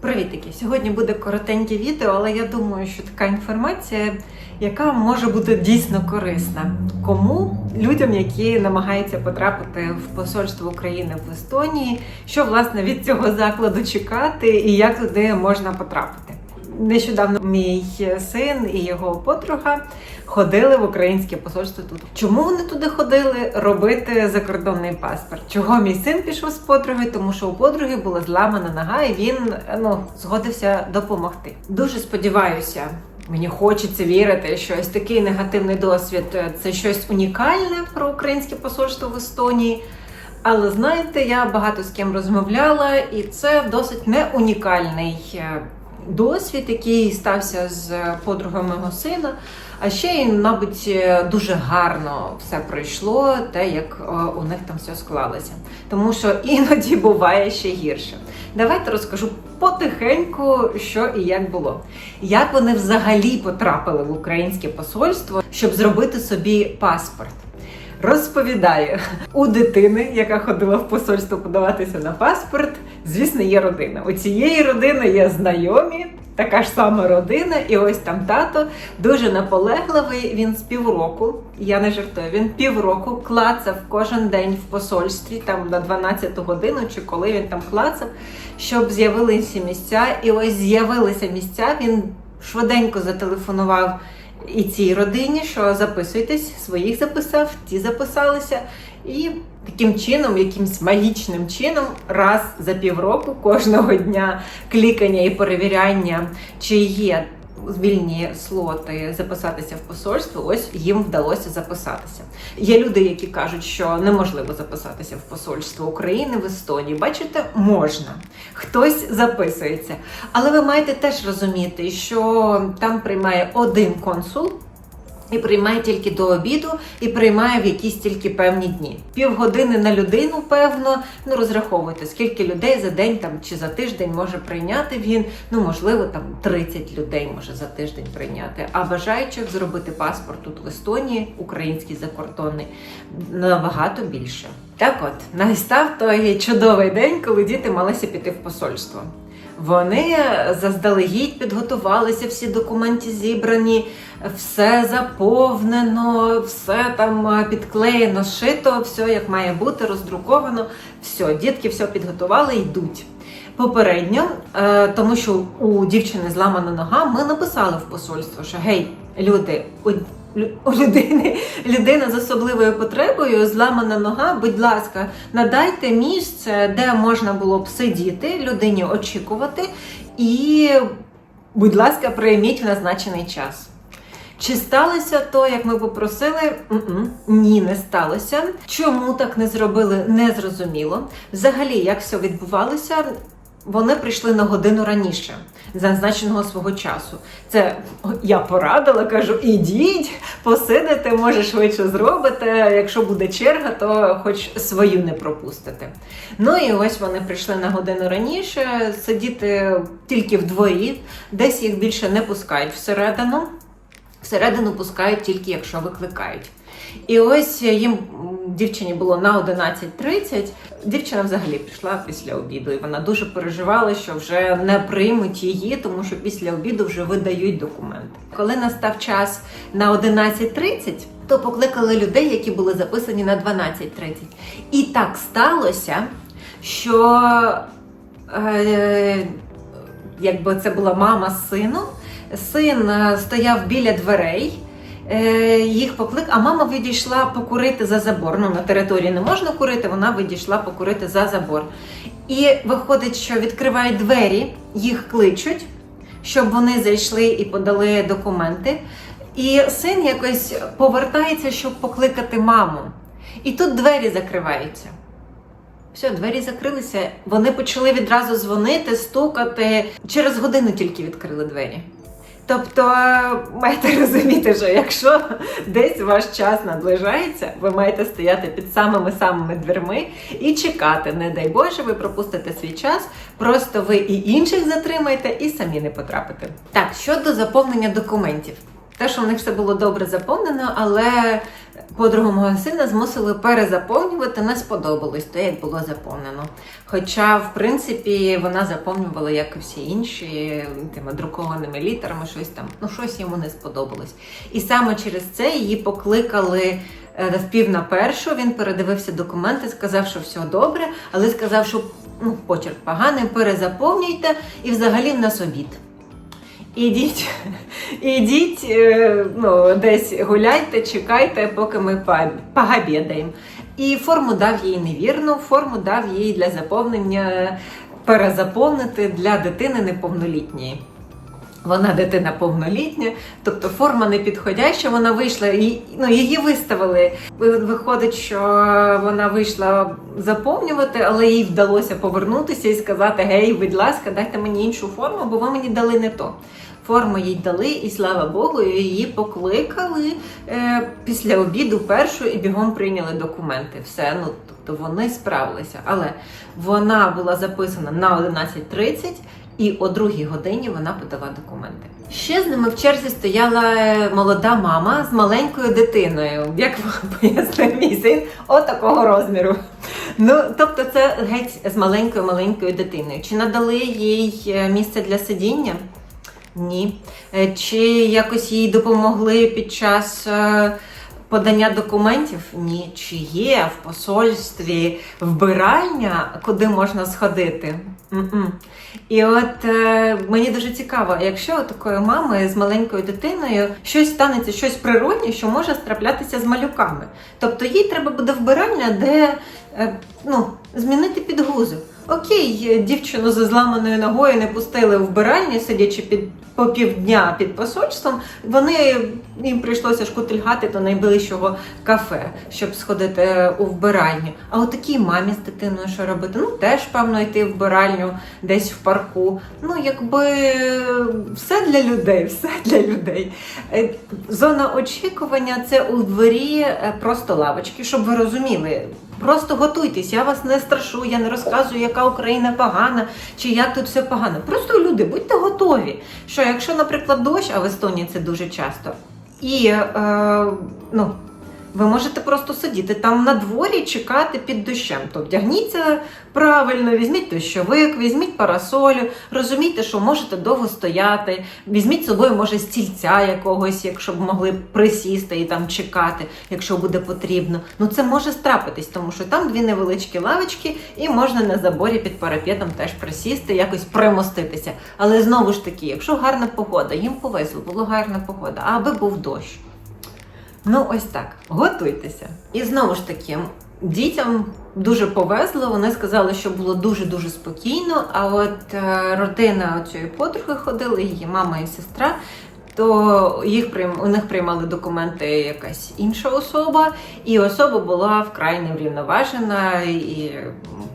Привітики! Сьогодні буде коротеньке відео, але я думаю, що така інформація, яка може бути дійсно корисна. Кому людям, які намагаються потрапити в посольство України в Естонії, що власне від цього закладу чекати і як туди можна потрапити. Нещодавно мій син і його подруга ходили в українське посольство тут. Чому вони туди ходили? Робити закордонний паспорт. Чого мій син пішов з подругою? Тому що у подруги була зламана нога, і він ну згодився допомогти. Дуже сподіваюся. Мені хочеться вірити, що ось такий негативний досвід це щось унікальне про українське посольство в Естонії. Але знаєте, я багато з ким розмовляла, і це досить не унікальний е, досвід, який стався з подругою мого сина. А ще й, мабуть, дуже гарно все пройшло, те, як е, у них там все склалося. Тому що іноді буває ще гірше. Давайте розкажу потихеньку, що і як було. Як вони взагалі потрапили в українське посольство, щоб зробити собі паспорт. Розповідаю, у дитини, яка ходила в посольство подаватися на паспорт, звісно, є родина. У цієї родини є знайомі, така ж сама родина, і ось там тато дуже наполегливий. Він з півроку, я не жартую, він півроку клацав кожен день в посольстві, там на 12 годину, чи коли він там клацав, щоб з'явилися місця. І ось з'явилися місця. Він швиденько зателефонував і цій родині, що записуйтесь, своїх записав, ті записалися. І таким чином, якимсь магічним чином, раз за півроку кожного дня клікання і перевіряння, чи є вільні слоти записатися в посольство, ось їм вдалося записатися. Є люди, які кажуть, що неможливо записатися в посольство України в Естонії. Бачите, можна. Хтось записується. Але ви маєте теж розуміти, що там приймає один консул. І приймає тільки до обіду, і приймає в якісь тільки певні дні. Півгодини на людину, певно, ну розраховуйте, скільки людей за день там чи за тиждень може прийняти він. Ну можливо, там 30 людей може за тиждень прийняти. А бажаючих зробити паспорт тут в Естонії, український закордонний, набагато більше. Так от настав той чудовий день, коли діти малися піти в посольство. Вони заздалегідь підготувалися, всі документи зібрані, все заповнено, все там підклеєно, шито, все як має бути, роздруковано. Все, дітки все підготували, йдуть. Попередньо, е, тому що у дівчини зламана нога, ми написали в посольство, що гей, люди, у людини людина з особливою потребою, зламана нога, будь ласка, надайте місце, де можна було б сидіти, людині очікувати, і, будь ласка, прийміть в назначений час. Чи сталося то, як ми попросили? М-м, Ні, не сталося. Чому так не зробили, не зрозуміло. Взагалі, як все відбувалося, вони прийшли на годину раніше за назначеного свого часу. Це я порадила, кажу: ідіть, посидите, може швидше зробите. Якщо буде черга, то хоч свою не пропустите. Ну і ось вони прийшли на годину раніше, сидіти тільки вдвої, десь їх більше не пускають всередину. Всередину пускають тільки якщо викликають. І ось їм дівчині було на 11.30. Дівчина взагалі пішла після обіду, і вона дуже переживала, що вже не приймуть її, тому що після обіду вже видають документи. Коли настав час на 11.30, то покликали людей, які були записані на 12.30. І так сталося, що е, якби це була мама з сином, син е, стояв біля дверей. Е, їх поклик, а мама відійшла покурити за забор. Ну, на території не можна курити, вона відійшла покурити за забор. І виходить, що відкривають двері, їх кличуть, щоб вони зайшли і подали документи. І син якось повертається, щоб покликати маму. І тут двері закриваються. Все, двері закрилися. Вони почали відразу дзвонити, стукати. Через годину тільки відкрили двері. Тобто маєте розуміти, що якщо десь ваш час наближається, ви маєте стояти під самими самими дверми і чекати. Не дай Боже, ви пропустите свій час, просто ви і інших затримаєте, і самі не потрапите. Так, щодо заповнення документів. те, що в них все було добре заповнено, але подругу мого сина змусили перезаповнювати, не сподобалось те, як було заповнено. Хоча, в принципі, вона заповнювала, як і всі інші, тими друкованими літерами, щось там, ну щось йому не сподобалось. І саме через це її покликали е, в пів на першу. Він передивився документи, сказав, що все добре, але сказав, що ну, почерк поганий, перезаповнюйте і взагалі в нас обід. Ідіть, ідіть, е, ну, десь гуляйте, чекайте, поки ми по- І форму дав їй невірну, форму дав їй для заповнення, перезаповнити для дитини неповнолітньої. Вона дитина повнолітня, тобто форма не підходяща, вона вийшла, і, ну, її виставили. Виходить, що вона вийшла заповнювати, але їй вдалося повернутися і сказати: Гей, будь ласка, дайте мені іншу форму, бо ви мені дали не то. Форму їй дали, і слава Богу, її покликали е, після обіду першу і бігом прийняли документи. Все, ну тобто вони справилися. Але вона була записана на 11.30 і о другій годині вона подала документи. Ще з ними в черзі стояла е, молода мама з маленькою дитиною, як пояснив мій син, отакого розміру. Ну, тобто, це геть з маленькою маленькою дитиною. Чи надали їй е, місце для сидіння? Ні. Е, Чи якось їй допомогли під час подання документів? Ні. Чи є в посольстві вбиральня, куди можна сходити? М-м. І от е, мені дуже цікаво, якщо у такої мами з маленькою дитиною щось станеться, щось природнє, що може траплятися з малюками. Тобто їй треба буде вбиральня, де е, ну, змінити підгузок. Окей, дівчину зі зламаною ногою не пустили в вбиральні, сидячи під по півдня під посольством. Вони їм прийшлося шкутильгати до найближчого кафе, щоб сходити у вбиральню. А от такій мамі з дитиною що робити? Ну теж певно йти в вбиральню десь в парку. Ну якби все для людей, все для людей. Е, Зона очікування це у дворі е, просто лавочки, щоб ви розуміли. Просто готуйтесь, я вас не страшу, я не розказую, яка Україна погана чи як тут все погано. Просто люди, будьте готові. Що якщо, наприклад, дощ, а в Естонії це дуже часто, і е, ну, ви можете просто сидіти там на дворі, чекати під дощем. То вдягніться правильно, візьміть дощовик, візьміть парасолю, розумійте, що можете довго стояти, візьміть з собою, може, стільця якогось, якщо б могли присісти і там чекати, якщо буде потрібно. Ну це може страпитись, тому що там дві невеличкі лавочки, і можна на заборі під парапетом теж присісти, якось примоститися. Але знову ж таки, якщо гарна погода, їм повезло, була гарна погода, аби був дощ. Ну, ось так. Готуйтеся. І знову ж таки, дітям дуже повезло. Вони сказали, що було дуже-дуже спокійно. А от е, родина цієї подруги ходила, її мама і сестра. То їх у них приймали документи якась інша особа, і особа була вкрай неврівноважена. І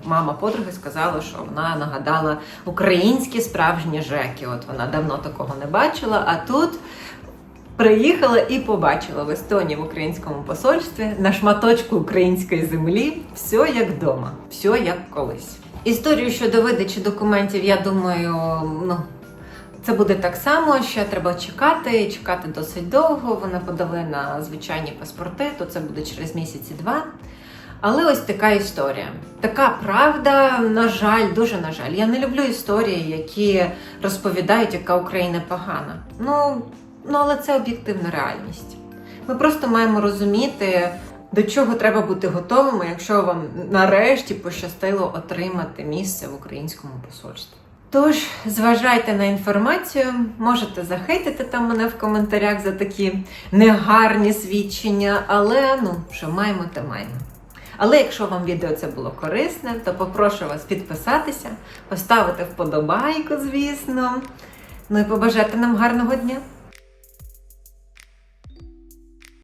мама подруги сказала, що вона нагадала українські справжні жеки. От вона давно такого не бачила. А тут Приїхала і побачила в Естонії в українському посольстві на шматочку української землі все як вдома, все як колись. Історію щодо видачі документів, я думаю, ну. Це буде так само, ще треба чекати, чекати досить довго. Вони подали на звичайні паспорти, то це буде через місяці-два. Але ось така історія. Така правда, на жаль, дуже на жаль. Я не люблю історії, які розповідають, яка Україна погана. Ну, ну але це об'єктивна реальність. Ми просто маємо розуміти, до чого треба бути готовими, якщо вам нарешті пощастило отримати місце в українському посольстві. Тож, зважайте на інформацію, можете захейтити там мене в коментарях за такі негарні свідчення, але ну, що маємо, то маємо. Але якщо вам відео це було корисне, то попрошу вас підписатися, поставити вподобайку, звісно. Ну і побажати нам гарного дня.